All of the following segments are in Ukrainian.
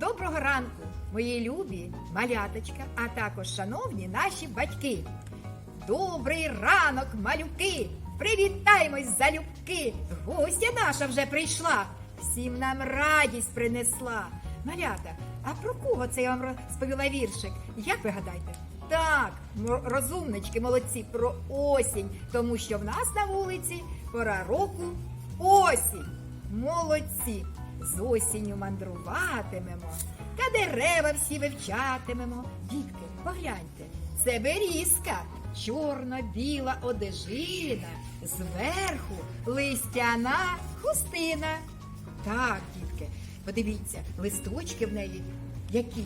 Доброго ранку, мої любі маляточка, а також шановні наші батьки. Добрий ранок, малюки! Привітаємось, залюбки! Гостя наша вже прийшла, всім нам радість принесла. Малята, а про кого це я вам розповіла віршик? Як ви гадаєте? Так, розумнички, молодці, про осінь, тому що в нас на вулиці пора року осінь. Молодці! З осінню мандруватимемо, та дерева всі вивчатимемо. Дітки, погляньте, це берізка, чорно-біла одежина, зверху листяна хустина. Так, дітки, подивіться, листочки в неї які.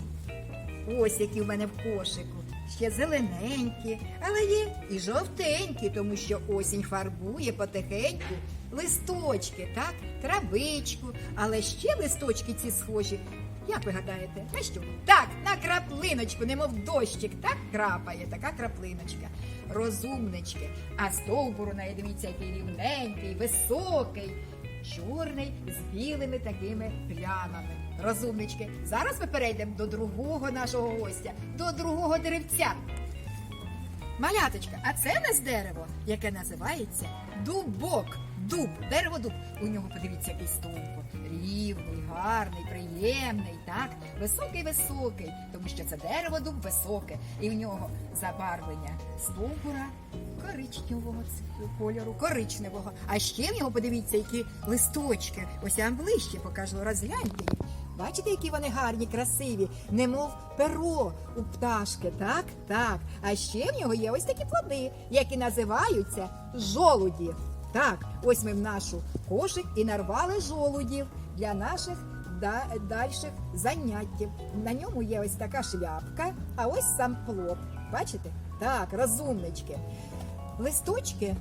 Ось які в мене в кошику. Ще зелененькі, але є і жовтенькі, тому що осінь фарбує потихеньку листочки, так, травичку, але ще листочки ці схожі. Як ви гадаєте, на що? Так, на краплиночку, немов дощик, так крапає, така краплиночка. Розумнички. А стовбур у неї, дивіться, який рівненький, високий, чорний з білими такими плямами. Розумнички, зараз ми перейдемо до другого нашого гостя, до другого деревця. Маляточка, а це в нас дерево, яке називається дубок. Дуб, дерево дуб. У нього подивіться, який стовбур. Рівний, гарний, приємний, так? Високий, високий, тому що це дерево дуб високе, і в нього забарвлення стовбура коричневого кольору, коричневого. А ще в нього подивіться, які листочки. Ось я вам ближче покажу, розгляньте їх. Бачите, які вони гарні, красиві, немов перо у пташки, так? Так. А ще в нього є ось такі плоди, які називаються жолуді. Так, ось ми в нашу кошик і нарвали жолудів для наших да- дальших заняттів. На ньому є ось така шляпка, а ось сам плод. Бачите? Так, розумнички. Листочки,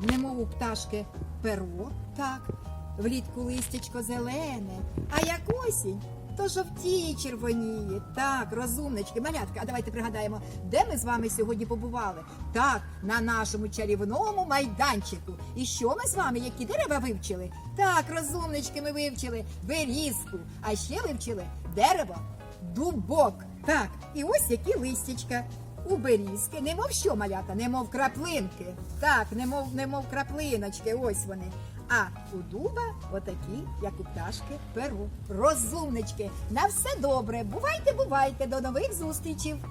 немов пташки перо, так, влітку листячко зелене, а як осінь, то жовтіє, червоніє. Так, розумнички, малятка, а давайте пригадаємо, де ми з вами сьогодні побували? Так, на нашому чарівному майданчику. І що ми з вами, які дерева вивчили? Так, розумнички, ми вивчили берізку, а ще вивчили дерево дубок. Так, і ось які листячка. У берізки, немов що малята, немов краплинки. Так, немов, немов краплиночки, ось вони. А у дуба отакі, як у пташки, перу. Розумнички. На все добре. Бувайте, бувайте, до нових зустрічей.